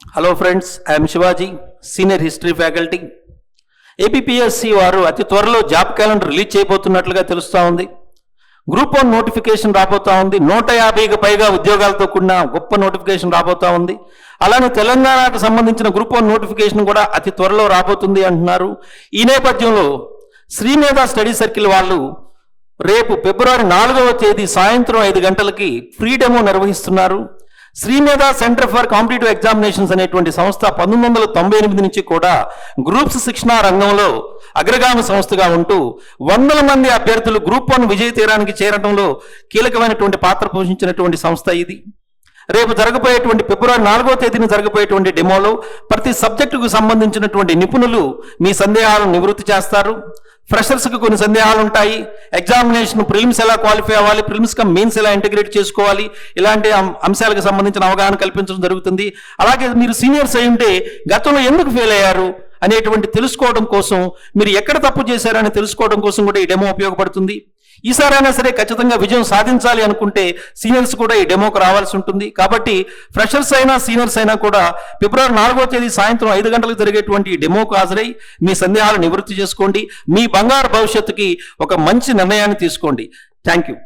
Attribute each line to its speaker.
Speaker 1: Hello friends I'm Shivaji senior history faculty APPSC వారు అతి త్వరలో జాబ్ క్యాలెండర్ రిలీజ్ చేయబోతున్నట్లుగా తెలుస్తూ ఉంది. గ్రూప్ వన్ నోటిఫికేషన్ రాబోతా ఉంది. నూట యాభైకి పైగా ఉద్యోగాలతో కూడిన గొప్ప నోటిఫికేషన్ రాబోతా ఉంది. అలానే తెలంగాణకు సంబంధించిన గ్రూప్ వన్ నోటిఫికేషన్ కూడా అతి త్వరలో రాబోతుంది అంటున్నారు. ఈ నేపథ్యంలో శ్రీమేధ స్టడీ సర్కిల్ వాళ్ళు రేపు ఫిబ్రవరి నాలుగవ తేదీ సాయంత్రం ఐదు గంటలకి ఫ్రీ డెమో నిర్వహిస్తున్నారు. Srimedha centre for competitive examinations అనేటువంటి సంస్థ పంతొమ్మిది వందల తొంభై ఎనిమిది నుంచి కూడా గ్రూప్స్ శిక్షణా రంగంలో అగ్రగామి సంస్థగా ఉంటూ వందల మంది అభ్యర్థులు గ్రూప్ వన్ విజయ తీరానికి చేరడంలో కీలకమైనటువంటి పాత్ర పోషించినటువంటి సంస్థ ఇది. రేపు జరగబోయేటువంటి ఫిబ్రవరి నాలుగో తేదీన జరగబోయేటువంటి డెమోలో ప్రతి సబ్జెక్టుకు సంబంధించినటువంటి నిపుణులు మీ సందేహాలను నివృత్తి చేస్తారు. ఫ్రెషర్స్కి కొన్ని సందేహాలు ఉంటాయి. ఎగ్జామినేషన్ ప్రిలిమ్స్ ఎలా క్వాలిఫై అవ్వాలి ప్రిలిమ్స్గా మెయిన్స్ ఎలా ఇంటిగ్రేట్ చేసుకోవాలి ఇలాంటి అంశాలకు సంబంధించిన అవగాహన కల్పించడం జరుగుతుంది. అలాగే మీరు సీనియర్స్ అయి ఉంటే గతంలో ఎందుకు ఫెయిల్ అయ్యారు? అనేటువంటి తెలుసుకోవడం కోసం మీరు ఎక్కడ తప్పు చేశారని తెలుసుకోవడం కోసం కూడా ఈ డెమో ఉపయోగపడుతుంది. ఈసారైనా సరే ఖచ్చితంగా విజయం సాధించాలి అనుకుంటే సీనియర్స్ కూడా ఈ డెమోకు రావాల్సి ఉంటుంది. కాబట్టి ఫ్రెషర్స్ అయినా సీనియర్స్ అయినా కూడా ఫిబ్రవరి నాలుగో తేదీ సాయంత్రం ఐదు గంటలకు జరిగేటువంటి ఈ డెమోకు హాజరై మీ సందేహాలు నివృత్తి చేసుకోండి. మీ బంగారు భవిష్యత్తుకి ఒక మంచి నిర్ణయాన్ని తీసుకోండి. Thank you.